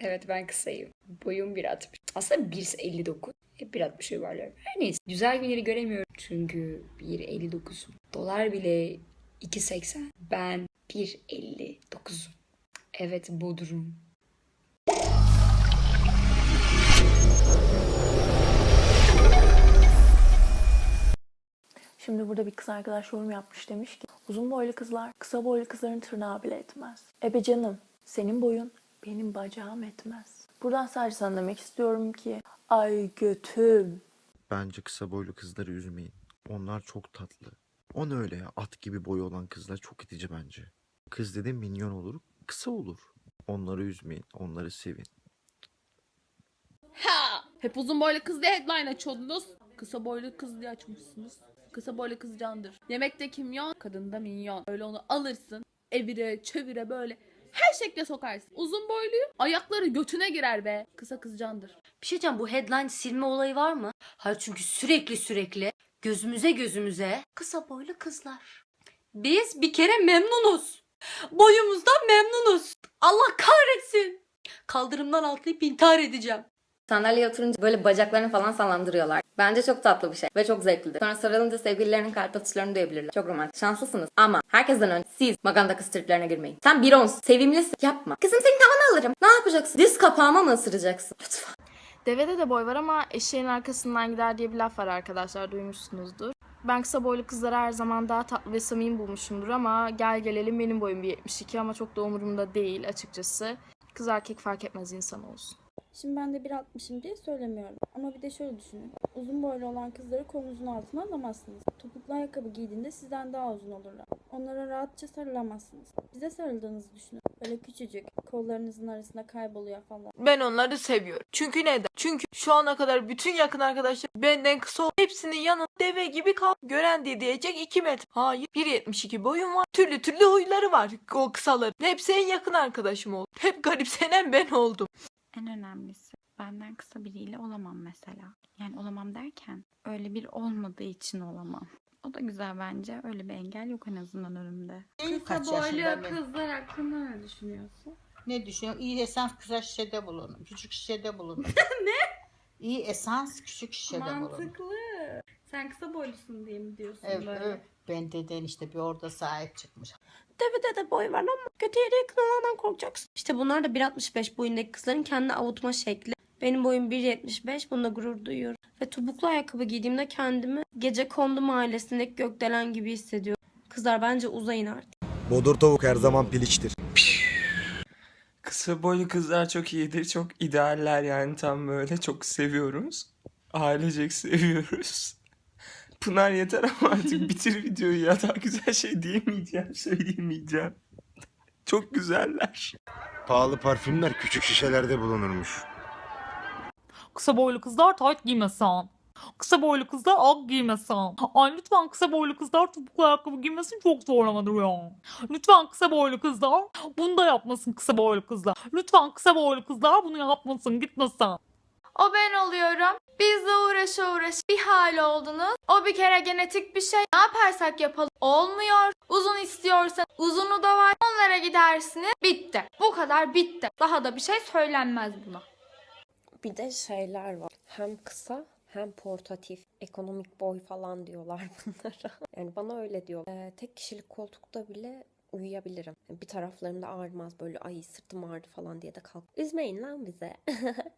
Evet ben kısayım. Boyum 1.60. Aslında 1.59. Hep 1.60 yuvarlıyorum. Her neyse. Güzel günleri göremiyorum. Çünkü 1.59'um. Dolar bile 2.80. Ben 1.59'um. Evet Bodrum. Şimdi burada bir kız arkadaş yorum yapmış demiş ki uzun boylu kızlar kısa boylu kızların tırnağı bile etmez. Ebe canım senin boyun benim bacağım etmez. Buradan sadece sana demek istiyorum ki ay götüm. Bence kısa boylu kızları üzmeyin. Onlar çok tatlı. O ne öyle ya? At gibi boyu olan kızlar çok itici bence. Kız dedi minyon olur, kısa olur. Onları üzmeyin, onları sevin. Ha! Hep uzun boylu kız diye headline açıyordunuz. Kısa boylu kız diye açmışsınız. Kısa boylu kız candır. Yemekte kimyon, kadında minyon. Öyle onu alırsın, evire, çevire böyle her şekle sokarsın. Uzun boyluyu ayakları götüne girer be. Kısa kız candır. Bir şey diyeceğim bu headline silme olayı var mı? Hayır çünkü sürekli sürekli gözümüze gözümüze kısa boylu kızlar. Biz bir kere memnunuz. Boyumuzdan memnunuz. Allah kahretsin. Kaldırımdan atlayıp intihar edeceğim. Sandalyeye oturunca böyle bacaklarını falan sallandırıyorlar. Bence çok tatlı bir şey ve çok zevklidir. Sonra sarılınca sevgililerinin kalp atışlarını duyabilirler. Çok romantik. Şanslısınız. Ama herkesten önce siz maganda kız triplerine girmeyin. Sen bir ons. Sevimlisin. Yapma. Kızım senin tavanı alırım. Ne yapacaksın? Diz kapağıma mı ısıracaksın? Lütfen. Devede de boy var ama eşeğin arkasından gider diye bir laf var arkadaşlar duymuşsunuzdur. Ben kısa boylu kızları her zaman daha tatlı ve samimi bulmuşumdur ama gel gelelim benim boyum bir 72 ama çok da umurumda değil açıkçası. Kız erkek fark etmez insan olsun. Şimdi ben de 1.60'ım diye söylemiyorum. Ama bir de şöyle düşünün. Uzun boylu olan kızları kolunuzun altına alamazsınız. Topuklu ayakkabı giydiğinde sizden daha uzun olurlar. Onlara rahatça sarılamazsınız. Bize sarıldığınızı düşünün. Böyle küçücük, kollarınızın arasında kayboluyor falan. Ben onları seviyorum. Çünkü neden? Çünkü şu ana kadar bütün yakın arkadaşlar benden kısa ol- Hepsinin yanında deve gibi kal. Gören diye diyecek 2 metre. Hayır 1.72 boyum var. Türlü türlü huyları var o kısaların. Hepsi en yakın arkadaşım oldu. Hep garipsenen ben oldum. En önemlisi benden kısa biriyle olamam mesela. Yani olamam derken öyle bir olmadığı için olamam. O da güzel bence. Öyle bir engel yok en azından önümde. Kısa boylu kızlar hakkında ne düşünüyorsun? Ne düşünüyorsun? İyi esans kısa şişede bulunur. Küçük şişede bulunur. ne? İyi esans küçük şişede bulunur. Mantıklı. Sen kısa boylusun diye mi diyorsun Evet, böyle? evet. Ben deden işte bir orada sahip çıkmış. Devede de boy var ama kötü yere yakın olandan korkacaksın. İşte bunlar da 1.65 boyundaki kızların kendi avutma şekli. Benim boyum 1.75 bunda gurur duyuyorum. Ve topuklu ayakkabı giydiğimde kendimi gece kondu mahallesindeki gökdelen gibi hissediyorum. Kızlar bence uzayın artık. Bodur tavuk her zaman piliçtir. Kısa boylu kızlar çok iyidir. Çok idealler yani tam böyle çok seviyoruz. Ailecek seviyoruz. Pınar yeter ama artık bitir videoyu ya. Daha güzel şey diyemeyeceğim, söyleyemeyeceğim. Çok güzeller. Pahalı parfümler küçük şişelerde bulunurmuş. Kısa boylu kızlar tight giymesen. Kısa boylu kızlar ak giymesen. Ay lütfen kısa boylu kızlar topuklu ayakkabı giymesin çok zorlamadır ya. Lütfen kısa boylu kızlar bunu da yapmasın kısa boylu kızlar. Lütfen kısa boylu kızlar bunu yapmasın gitmesin. O ben oluyorum. Biz de uğraşa uğraş bir hal oldunuz. O bir kere genetik bir şey. Ne yaparsak yapalım olmuyor. Uzun istiyorsan uzunu da var. Onlara gidersiniz. Bitti. Bu kadar bitti. Daha da bir şey söylenmez buna. Bir de şeyler var. Hem kısa hem portatif, ekonomik boy falan diyorlar bunlara. Yani bana öyle diyor. Ee, tek kişilik koltukta bile uyuyabilirim. Bir taraflarımda ağrımaz böyle ay sırtım ağrıdı falan diye de kalk. Üzmeyin lan bize.